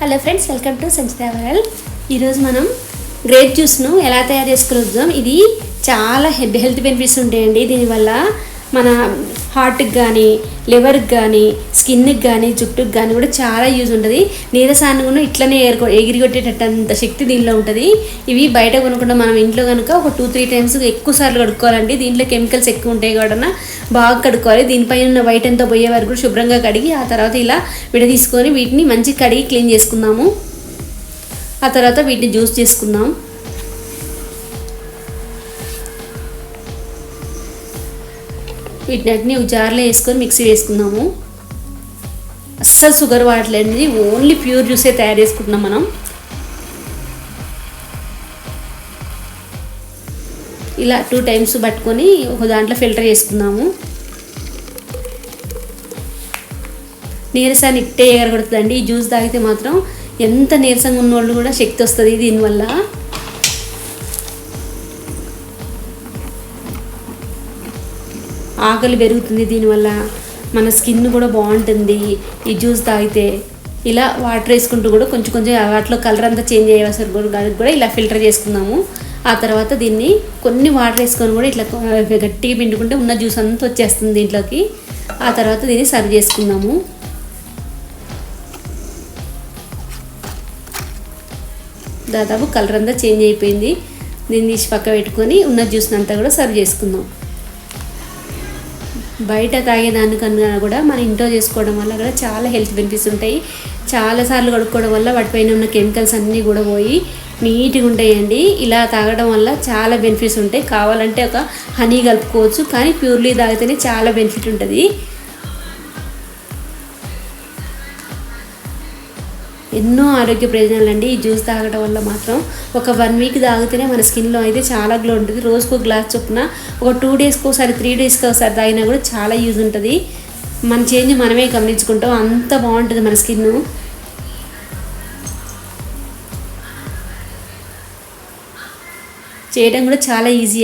Hello friends welcome to సంచిత వరల్ ఈరోజు మనం గ్రేప్ జ్యూస్ను ఎలా తయారు చేసుకోగలుగుతాం ఇది చాలా హెడ్ హెల్త్ బెనిఫిట్స్ ఉంటాయండి. దీనివల్ల మన హార్ట్కి కానీ లివర్కి కానీ స్కిన్కి కానీ జుట్టుకి కానీ కూడా చాలా యూజ్ ఉంటుంది. నీరసాన్ని కూడా ఇట్లనే ఎగరగొ ఎగిరిగొట్టేటంత శక్తి దీనిలో ఉంటుంది. ఇవి బయట కొనకుండా మనం ఇంట్లో కనుక ఒక టూ త్రీ టైమ్స్ ఎక్కువ సార్లు కడుక్కోవాలండి. దీంట్లో కెమికల్స్ ఎక్కువ ఉంటాయి కాబట్టి బాగా కడుక్కోవాలి. దీనిపైన ఉన్న వైట్ అంతా పోయే వరకు కూడా శుభ్రంగా కడిగి ఆ తర్వాత ఇలా విడదీసుకొని వీటిని మంచిగా కడిగి క్లీన్ చేసుకుందాము. ఆ తర్వాత వీటిని జ్యూస్ చేసుకుందాం. వీటిని ఒక జార్లో వేసుకొని మిక్సీ వేసుకుందాము. అస్సలు షుగర్ వాడలేండి ఓన్లీ ప్యూర్ జ్యూసే తయారు చేసుకుంటున్నాం మనం. ఇలా టూ టైమ్స్ పట్టుకొని ఒక దాంట్లో ఫిల్టర్ చేసుకుందాము. నీరసాన్ని ఇట్టే ఎగరగొడుతుందండి. ఈ జ్యూస్ తాగితే మాత్రం ఎంత నీరసంగా ఉన్న వాళ్ళు కూడా శక్తి వస్తుంది దీనివల్ల. ఆకలి పెరుగుతుంది దీనివల్ల మన స్కిన్ కూడా బాగుంటుంది ఈ జ్యూస్ తాగితే. ఇలా వాటర్ వేసుకుంటూ కూడా కొంచెం కొంచెం వాటిలో కలర్ అంతా చేంజ్ అయ్యేసరి కూడా కూడా ఇలా ఫిల్టర్ చేసుకుందాము. ఆ తర్వాత దీన్ని కొన్ని వాటర్ వేసుకొని కూడా ఇట్లా గట్టిగా పిండుకుంటే ఉన్న జ్యూస్ అంతా వచ్చేస్తుంది దీంట్లోకి. ఆ తర్వాత దీన్ని సర్వ్ చేసుకుందాము. దాదాపు కలర్ అంతా చేంజ్ అయిపోయింది. దీన్ని తీసి పక్క పెట్టుకొని ఉన్న జ్యూస్ని అంతా కూడా సర్వ్ చేసుకుందాం. బయట తాగేదానికన్నా కూడా మన ఇంట్లో చేసుకోవడం వల్ల కూడా చాలా హెల్త్ బెనిఫిట్స్ ఉంటాయి. చాలాసార్లు కడుక్కోవడం వల్ల వాటిపైన ఉన్న కెమికల్స్ అన్నీ కూడా పోయి నీట్గా ఉంటాయండి. ఇలా తాగడం వల్ల చాలా బెనిఫిట్స్ ఉంటాయి. కావాలంటే ఒక హనీ కలుపుకోవచ్చు. కానీ ప్యూర్లీ తాగితేనే చాలా బెనిఫిట్ ఉంటుంది. ఎన్నో ఆరోగ్య ప్రయోజనాలు అండి ఈ జ్యూస్ తాగడం వల్ల మాత్రం ఒక వన్ వీక్ తాగితేనే మన స్కిన్లో అయితే చాలా గ్లో ఉంటుంది. రోజుకు గ్లాస్ చొప్పున ఒక టూ డేస్కి ఒకసారి త్రీ డేస్కి ఒకసారి తాగినా కూడా చాలా యూజ్ ఉంటుంది. మన చేంజ్ మనమే గమనించుకుంటాం. అంత బాగుంటుంది మన స్కిన్ చేయడం కూడా చాలా ఈజీ